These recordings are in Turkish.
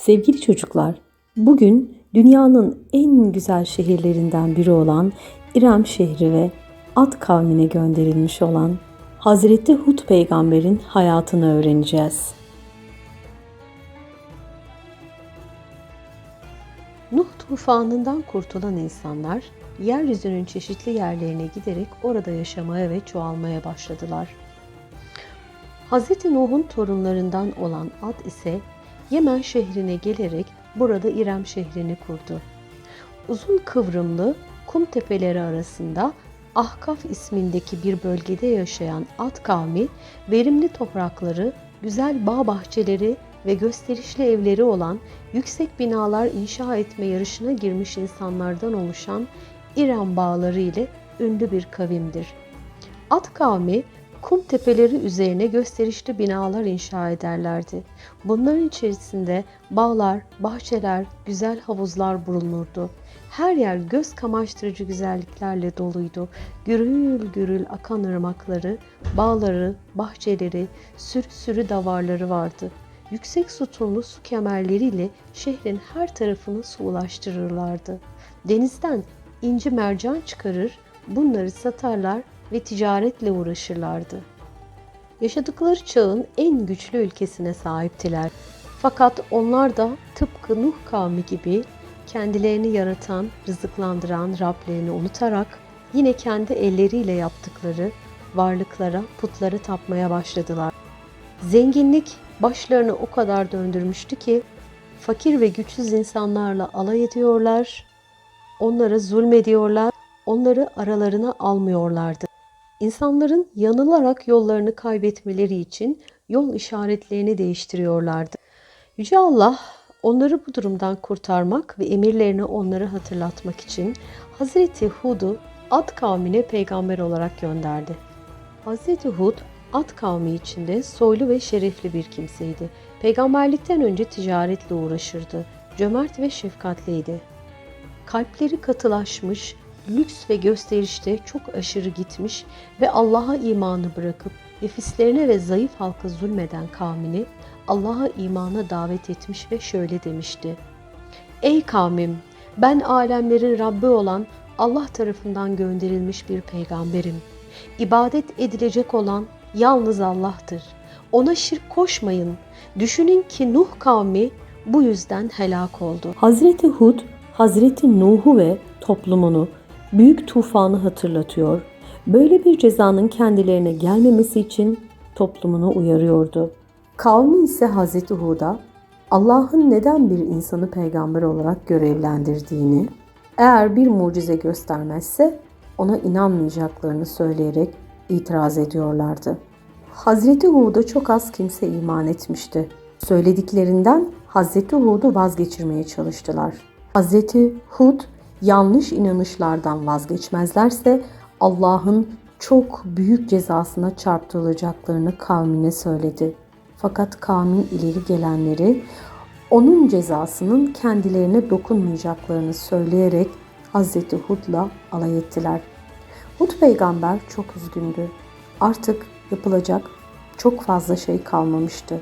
Sevgili çocuklar, bugün dünyanın en güzel şehirlerinden biri olan İrem şehri ve Ad kavmine gönderilmiş olan Hazreti Hud peygamberin hayatını öğreneceğiz. Nuh tufanından kurtulan insanlar yeryüzünün çeşitli yerlerine giderek orada yaşamaya ve çoğalmaya başladılar. Hz. Nuh'un torunlarından olan Ad ise Yemen şehrine gelerek burada İrem şehrini kurdu. Uzun kıvrımlı kum tepeleri arasında Ahkaf ismindeki bir bölgede yaşayan Ad kavmi verimli toprakları, güzel bağ bahçeleri ve gösterişli evleri olan yüksek binalar inşa etme yarışına girmiş insanlardan oluşan İrem bağları ile ünlü bir kavimdir. Ad kavmi kum tepeleri üzerine gösterişli binalar inşa ederlerdi. Bunların içerisinde bağlar, bahçeler, güzel havuzlar bulunurdu. Her yer göz kamaştırıcı güzelliklerle doluydu. Gürül gürül akan ırmakları, bağları, bahçeleri, sürü sürü davarları vardı. Yüksek sütunlu su kemerleriyle şehrin her tarafını su ulaştırırlardı. Denizden inci mercan çıkarır, bunları satarlar ve ticaretle uğraşırlardı. Yaşadıkları çağın en güçlü ülkesine sahiptiler. Fakat onlar da tıpkı Nuh kavmi gibi kendilerini yaratan, rızıklandıran Rablerini unutarak yine kendi elleriyle yaptıkları varlıklara, putları tapmaya başladılar. Zenginlik başlarını o kadar döndürmüştü ki fakir ve güçsüz insanlarla alay ediyorlar, onlara zulmediyorlar, onları aralarına almıyorlardı. İnsanların yanılarak yollarını kaybetmeleri için yol işaretlerini değiştiriyorlardı. Yüce Allah onları bu durumdan kurtarmak ve emirlerini onlara hatırlatmak için Hazreti Hud'u Ad kavmine peygamber olarak gönderdi. Hazreti Hud Ad kavmi içinde soylu ve şerefli bir kimseydi. Peygamberlikten önce ticaretle uğraşırdı. Cömert ve şefkatliydi. Kalpleri katılaşmış, lüks ve gösterişte çok aşırı gitmiş ve Allah'a imanı bırakıp nefislerine ve zayıf halka zulmeden kavmini Allah'a imana davet etmiş ve şöyle demişti. Ey kavmim! Ben alemlerin Rabbi olan Allah tarafından gönderilmiş bir peygamberim. İbadet edilecek olan yalnız Allah'tır. Ona şirk koşmayın. Düşünün ki Nuh kavmi bu yüzden helak oldu. Hazreti Hud, Hazreti Nuh'u ve toplumunu büyük tufanı hatırlatıyor. Böyle bir cezanın kendilerine gelmemesi için toplumunu uyarıyordu. Kavmi ise Hazreti Hud'a Allah'ın neden bir insanı peygamber olarak görevlendirdiğini, eğer bir mucize göstermezse ona inanmayacaklarını söyleyerek itiraz ediyorlardı. Hazreti Hud'a çok az kimse iman etmişti. Söylediklerinden Hazreti Hud'u vazgeçirmeye çalıştılar. Hazreti Hud yanlış inanışlardan vazgeçmezlerse Allah'ın çok büyük cezasına çarptırılacaklarını kavmine söyledi. Fakat kavmin ileri gelenleri onun cezasının kendilerine dokunmayacaklarını söyleyerek Hazreti Hud'la alay ettiler. Hud peygamber çok üzgündü. Artık yapılacak çok fazla şey kalmamıştı.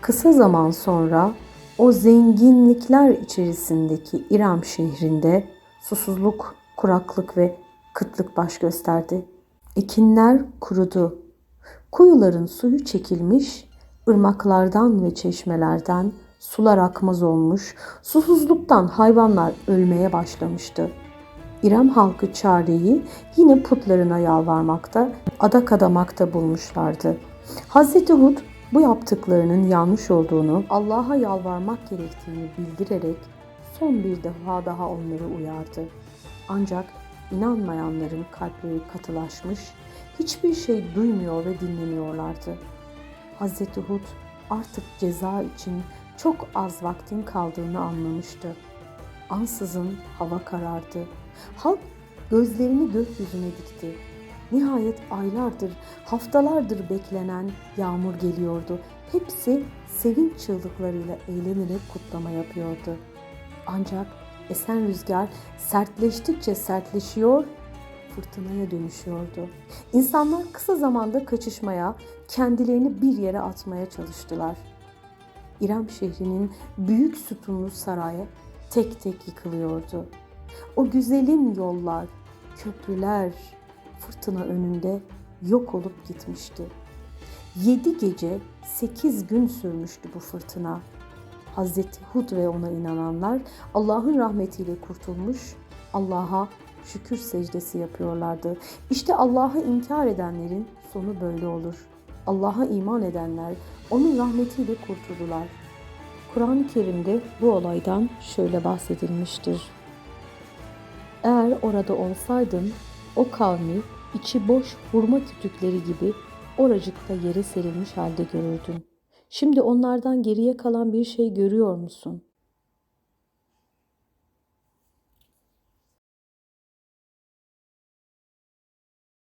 Kısa zaman sonra o zenginlikler içerisindeki İrem şehrinde susuzluk, kuraklık ve kıtlık baş gösterdi. Ekinler kurudu. Kuyuların suyu çekilmiş, ırmaklardan ve çeşmelerden sular akmaz olmuş, susuzluktan hayvanlar ölmeye başlamıştı. İrem halkı çareyi yine putlarına yalvarmakta, adak adamakta bulmuşlardı. Hazreti Hud bu yaptıklarının yanlış olduğunu, Allah'a yalvarmak gerektiğini bildirerek son bir defa daha onları uyardı. Ancak inanmayanların kalpleri katılaşmış, hiçbir şey duymuyor ve dinlemiyorlardı. Hz. Hud artık ceza için çok az vaktin kaldığını anlamıştı. Ansızın hava karardı. Halk gözlerini gökyüzüne dikti. Nihayet aylardır, haftalardır beklenen yağmur geliyordu. Hepsi sevinç çığlıklarıyla eğlenerek kutlama yapıyordu. Ancak esen rüzgar sertleştikçe sertleşiyor, fırtınaya dönüşüyordu. İnsanlar kısa zamanda kaçışmaya, kendilerini bir yere atmaya çalıştılar. İrem şehrinin büyük sütunlu sarayı tek tek yıkılıyordu. O güzelim yollar, köprüler fırtına önünde yok olup gitmişti. Yedi gece sekiz gün sürmüştü bu fırtına. Hazreti Hud ve ona inananlar Allah'ın rahmetiyle kurtulmuş, Allah'a şükür secdesi yapıyorlardı. İşte Allah'ı inkar edenlerin sonu böyle olur. Allah'a iman edenler onun rahmetiyle kurtuldular. Kur'an-ı Kerim'de bu olaydan şöyle bahsedilmiştir. Eğer orada olsaydın o kavmi içi boş hurma kütükleri gibi oracıkta yere serilmiş halde görürdün. Şimdi onlardan geriye kalan bir şey görüyor musun?